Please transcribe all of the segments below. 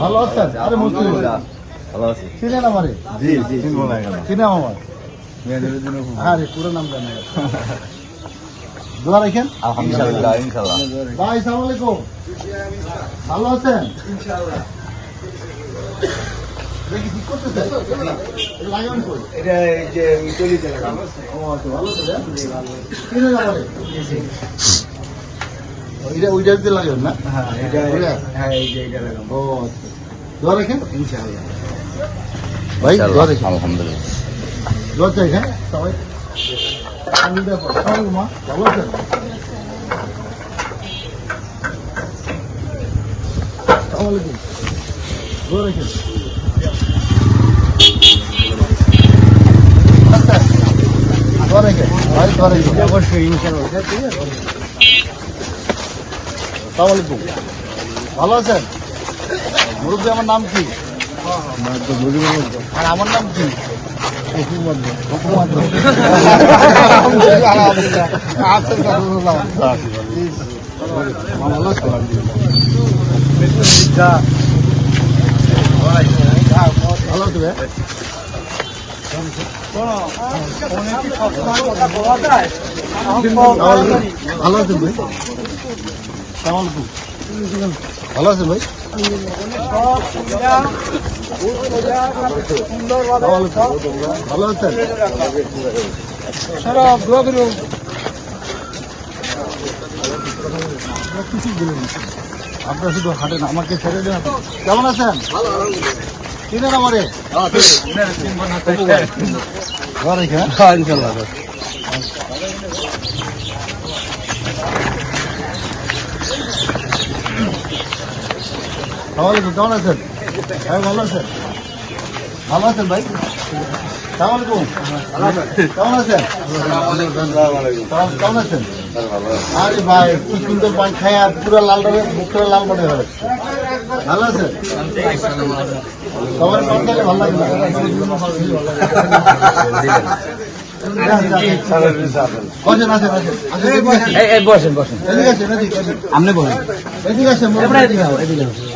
ভালো আছেন? আরে মুশকিল ভালো আছি। চিনেন আমারে? জি জি চিনবো না কেন? চিনেন আমার। আরে পুরো নাম জানা। দোয়া রাখেন। ইনশাআল্লাহ ইনশাআল্লাহ। ভাই সালাম আলাইকুম। ভালো আছেন? দেখি ঠিক করতেছে লাগান কই? এটা এই যে চলিতে লাগাম ও ভালো আছে। চিনেন আমারে? ওইটা ওইটা দিতে লাগান না হ্যাঁ এটা? হ্যাঁ এই যে এটা লাগাম ও আচ্ছা দোয়া রাখেন ইনশাআল্লাহ ভাই দোয়া রাখেন আলহামদুলিল্লাহ দোয়া হ্যাঁ সবাই আমি দেখো সবাই মা ভালো আছেন আসসালামু আলাইকুম দোয়া রাখেন দোয়া রাখেন ভাই দোয়া রাখেন অবশ্যই ইনশাআল্লাহ আসসালামু আলাইকুম। ভালো আছেন? মুরব্বী আমার নাম কি? আর আমার নাম কি? ভালো আছে ভালো আছে ভাই? সালাম আলাইকুম ভালো আছে ভাই? ভালো আছেন? সারা দোয়া করি। আপনার শুধু হাঁটেন আমাকে ছেড়ে দেন। কেমন আছেন? চিনেন আমারে? ঘর এখানে? ইনশাআল্লাহ সালামালাইকুম কেমন আছেন? ভাই ভালো আছেন। ভালো আছেন ভাই? সালামালাইকুম। কেমন আছেন? কেমন- কেমন আছেন? আরে ভাই কি সুন্দর পান খায় আর পুরো লাল রঙের মুখটা লাল মনে হয়। ভালো আছেন? সবার পান খেলে ভালো এদিকে আসেন আপনি বসেন। এদিকে আসেন এদিকে আসেন। এদিকে আসেন মুরব্বীরা বসুন।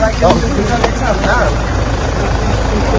নাকি ও আমার দোয়া লাগে ভালো আছে